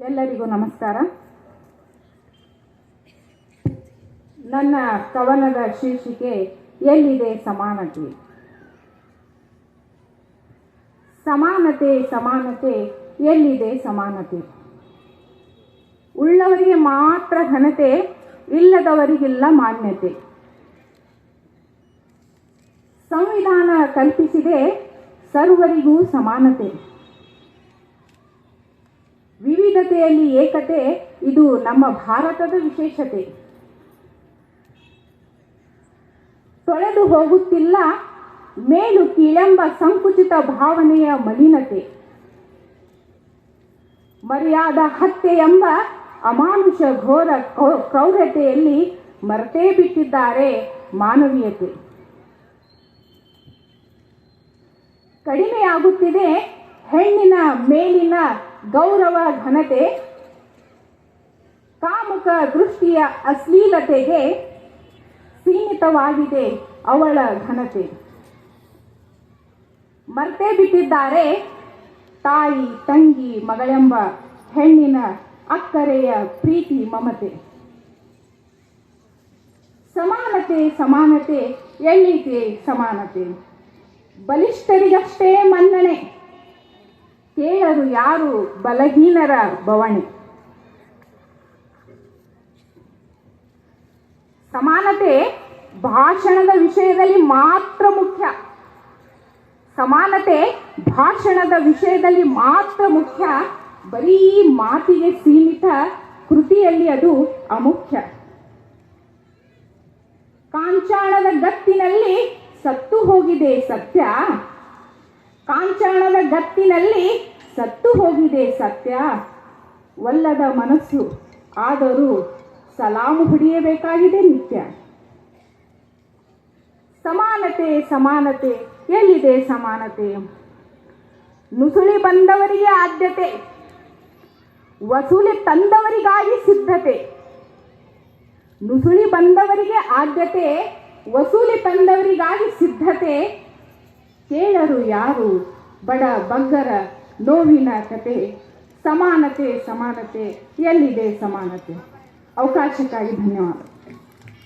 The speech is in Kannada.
ಎಲ್ಲರಿಗೂ ನಮಸ್ಕಾರ. ನನ್ನ ಕವನದ ಶೀರ್ಷಿಕೆ, ಎಲ್ಲಿದೆ ಸಮಾನತೆ? ಸಮಾನತೆ ಸಮಾನತೆ, ಎಲ್ಲಿದೆ ಸಮಾನತೆ? ಉಳ್ಳವರಿಗೆ ಮಾತ್ರ ಘನತೆ, ಇಲ್ಲದವರಿಗಿಲ್ಲ ಮಾನ್ಯತೆ. ಸಂವಿಧಾನ ಕಲ್ಪಿಸಿದೆ ಸರ್ವರಿಗೂ ಸಮಾನತೆ. ವಿವಿಧತೆಯಲ್ಲಿ ಏಕತೆ, ಇದು ನಮ್ಮ ಭಾರತದ ವಿಶೇಷತೆ. ತೊಳೆದು ಹೋಗುತ್ತಿಲ್ಲ ಮೇಲು ಕೀಳೆಂಬ ಸಂಕುಚಿತ ಭಾವನೆಯ ಮಲಿನತೆ. ಮರ್ಯಾದ ಹತ್ಯೆ ಎಂಬ ಅಮಾನುಷ ಘೋರ ಕ್ರೌರ್ಯತೆಯಲ್ಲಿ ಮರೆತೇ ಬಿಟ್ಟಿದ್ದಾರೆ ಮಾನವೀಯತೆ. ಕಡಿಮೆಯಾಗುತ್ತಿದೆ ಹೆಣ್ಣಿನ ಮೇಲಿನ ಗೌರವ ಘನತೆ, ಕಾಮುಕ ದೃಷ್ಟಿಯ ಅಶ್ಲೀಲತೆಗೆ ಸೀಮಿತವಾಗಿದೆ ಅವಳ ಘನತೆ. ಮರ್ತೆ ಬಿಟ್ಟಿದ್ದಾರೆ ತಾಯಿ, ತಂಗಿ, ಮಗಳೆಂಬ ಹೆಣ್ಣಿನ ಅಕ್ಕರೆಯ ಪ್ರೀತಿ, ಮಮತೆ. ಸಮಾನತೆ ಸಮಾನತೆ ಎಳ್ಳಿಕೆ ಸಮಾನತೆ. ಬಲಿಷ್ಠರಿಗಷ್ಟೇ ಮನ್ನಣೆ. ಕೇಳರು ಯಾರು? ಬಲಹೀನರ ಬವಣೆ. ಸಮಾನತೆ ಭಾಷಣದ ವಿಷಯದಲ್ಲಿ ಮಾತ್ರ ಮುಖ್ಯ. ಸಮಾನತೆ ಭಾಷಣದ ವಿಷಯದಲ್ಲಿ ಮಾತ್ರ ಮುಖ್ಯ. ಬರೀ ಮಾತಿಗೆ ಸೀಮಿತ ಕೃತಿಯಲ್ಲಿ ಅದು ಅಮುಖ್ಯ. ಕಾಂಚಾಣದ ಗತ್ತಿನಲ್ಲಿ ಸತ್ತು ಹೋಗಿದೆ ಸತ್ಯ. ಕಾಂಚಾಣದ ಗತ್ತಿನಲ್ಲಿ ಸತ್ತು ಹೋಗಿದೆ ಸತ್ಯ. ಒಲ್ಲದ ಮನಸ್ಸು, ಆದರೂ ಸಲಾಮು ಹೊಡೆಯಬೇಕಾಗಿದೆ ನಿತ್ಯ. ಸಮಾನತೆ ಸಮಾನತೆ, ಎಲ್ಲಿದೆ ಸಮಾನತೆ? ನುಸುಳಿ ಬಂದವರಿಗೆ ಆದ್ಯತೆ, ವಸೂಲಿ ತಂದವರಿಗಾಗಿ ಸಿದ್ಧತೆ. ನುಸುಳಿ ಬಂದವರಿಗೆ ಆದ್ಯತೆ, ವಸೂಲಿ ತಂದವರಿಗಾಗಿ ಸಿದ್ಧತೆ. ಕೇಳರು ಯಾರು? ಬಡ ಬಗ್ಗರ ನೋವಿನ ಕತೆ ಸಮಾನತೆ ಸಮಾನತೆ ಎಲ್ಲಿದೆ ಸಮಾನತೆ? ಅವಕಾಶಕ್ಕಾಗಿ ಧನ್ಯವಾದ.